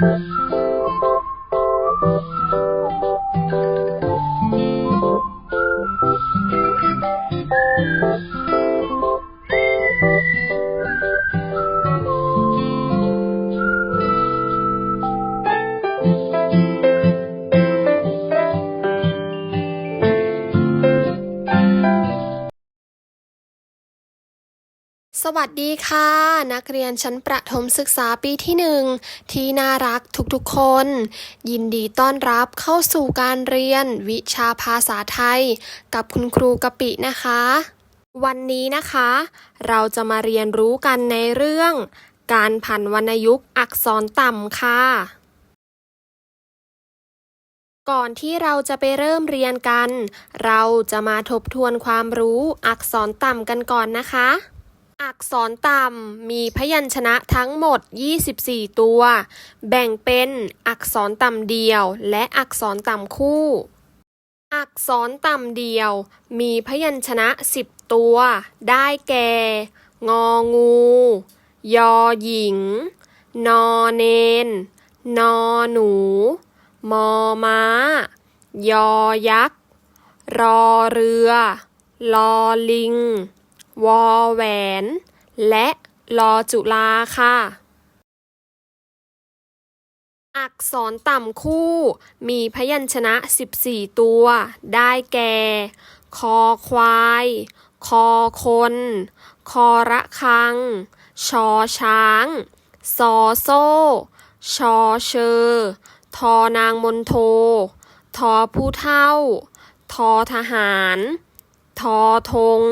Thank you. สวัสดีค่ะ นักเรียนชั้นประถมศึกษาปีที่หนึ่งที่น่ารักทุกๆคน ยินดีต้อนรับเข้าสู่การเรียนวิชาภาษาไทย กับคุณครูกะปินะคะ วันนี้นะคะ เราจะมาเรียนรู้กันในเรื่อง การผันวรรณยุกต์อักษรต่ำค่ะ ก่อนที่เราจะไปเริ่มเรียนกัน เราจะมาทบทวนความรู้อักษรต่ำกันก่อนนะคะ อักษรต่ำมีพยัญชนะทั้งหมด 24 ตัว แบ่งเป็นอักษรต่ำเดียว และอักษรต่ำคู่ อักษรต่ำเดียว มีพยัญชนะ 10 ตัว ได้แก่ งองู ยอหญิง นอเนน นอหนู มอม้า ยอยักษ์ รอเรือ ลอลิง วอแหวน และลอจุลาค่ะ อักษรต่ำคู่ มีพยัญชนะ 14 ตัว ได้แก่ คอควาย คอคน คอระคัง ชอช้าง ซอโซ่ ชอเชอ ทอนางมนโท ทอผู้เท่า ทอทหาร ทอธง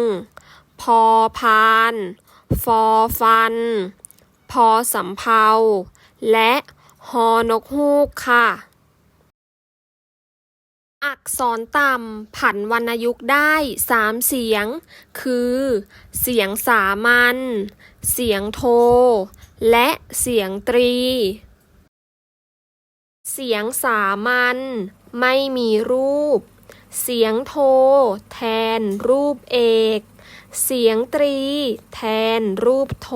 พอพาน ฟอฟัน พอสำเภา และฮอนกฮูกค่ะ อักษรต่ำผันวรรณยุกต์ได้สามเสียง คือ เสียงสามัญ เสียงโท และเสียงตรี เสียงสามัญไม่มีรูป เสียงโท แทนรูปเอก เสียงตรี แทน รูปโท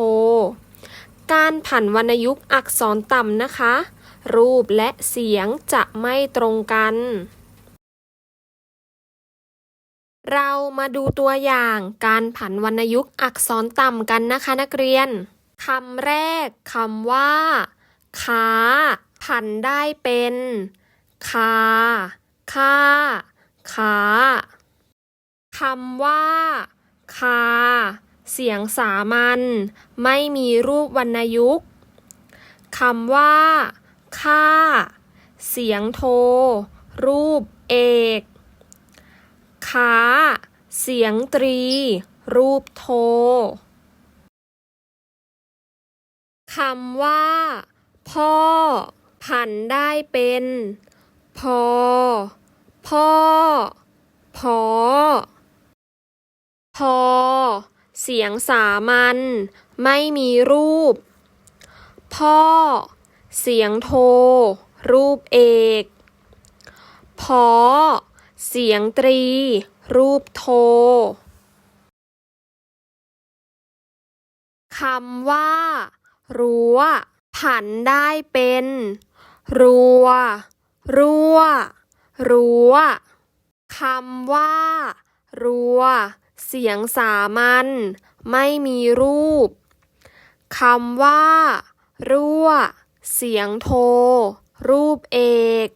การผันวรรณยุกต์อักษรต่ำนะคะ รูปและเสียงจะไม่ตรงกัน เรามาดูตัวอย่างการผันวรรณยุกต์อักษรต่ำกันนะคะนักเรียนคำแรกคำว่าค้าผันได้เป็นคาค่าขาคำว่า คา เสียงสามัญ ไม่มีรูปวรรณยุกต์คำว่า ค่า เสียงโท รูปเอกขาเสียงตรี รูปโท คำว่า พ่อ ผันได้เป็น พอ พ่อ พอ พอ เสียงสามัญไม่มีรูป พ่อ เสียงโท รูปเอก พอ เสียงตรี รูปโท คำว่า รั้ว ผันได้เป็น รัว รั่ว รั้วคำว่า รัว เสียงสามัญไม่มีรูปคำว่า รั่ว เสียงโท รูปเอก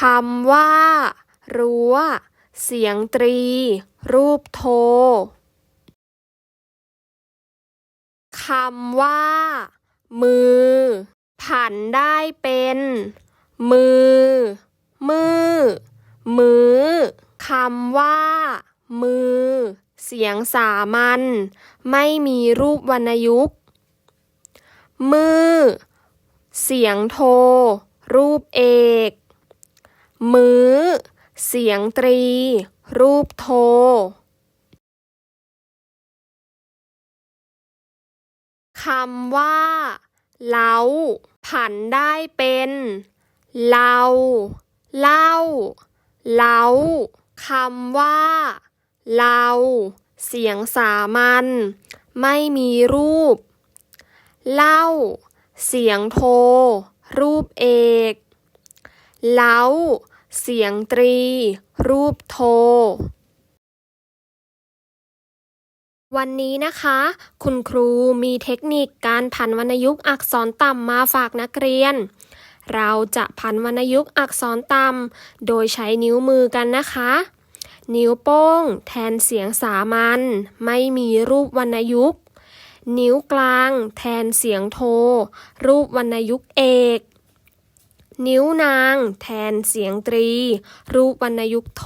คำว่า รั้ว เสียงตรี รูปโทคำว่า มือ ผันได้เป็น มือ มือ มือคำว่า มือ เสียงสามัญไม่มีรูปวรรณยุกต์ มือ เสียงโท รูปเอก มือ เสียงตรี รูปโทคำว่าเล้าผันได้เป็นเล่าเล่าเล้าคำว่า เล่าเสียงสามัญ ไม่มีรูป เล่า เสียงโท รูปเอก เล้า เสียงตรี รูปโท วันนี้นะคะ คุณครูมีเทคนิคการผันวรรณยุกต์อักษรต่ำมาฝากนักเรียนเราจะผันวรรณยุกต์อักษรต่ำโดยใช้นิ้วมือกันนะคะ นิ้วโป้ง แทนเสียงสามัญไม่มีรูปวรรณยุกต์ นิ้วกลาง แทนเสียงโท รูปวรรณยุกต์เอก นิ้วนาง แทนเสียงตรี รูปวรรณยุกต์โท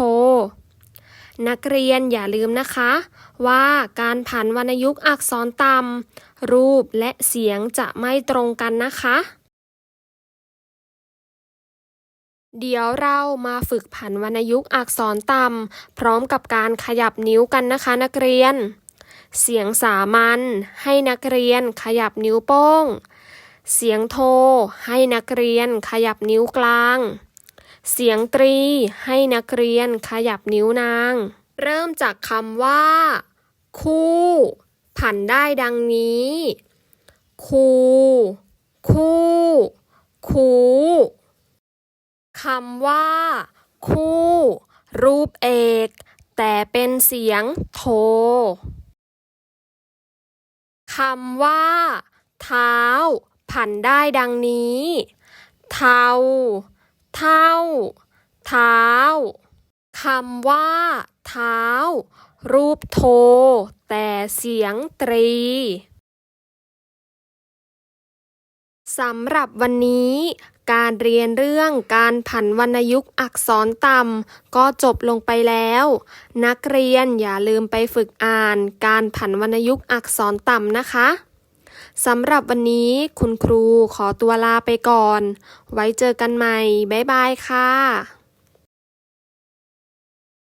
นักเรียนอย่าลืมนะคะ ว่าการผันวรรณยุกต์อักษรต่ำรูปและเสียงจะไม่ตรงกันนะคะ เดี๋ยวเรามาฝึกผันวรรณยุกต์อักษรต่ำ พร้อมกับการขยับนิ้วกันนะคะนักเรียน เสียงสามัญให้นักเรียนขยับนิ้วโป้ง เสียงโท ให้นักเรียนขยับนิ้วกลาง เสียงตรี ให้นักเรียนขยับนิ้วนาง เริ่มจากคำว่า คู่ ผันได้ดังนี้ คู คู่ คู คำว่า คู่ รูปเอก แต่เป็นเสียงโท คำว่า เท้า ผันได้ดังนี้ เทาเท่า เท้าคำว่า เท้า รูปโท แต่เสียงตรีสำหรับวันนี้ การเรียนเรื่องการผันวรรณยุกต์อักษรต่ำก็จบลงไปแล้ว นักเรียนอย่าลืมไปฝึกอ่าน การผันวรรณยุกต์อักษรต่ำนะคะสำหรับวันนี้คุณครูขอตัวลาไปก่อน ไว้เจอกันใหม่ บ๊ายบายค่ะ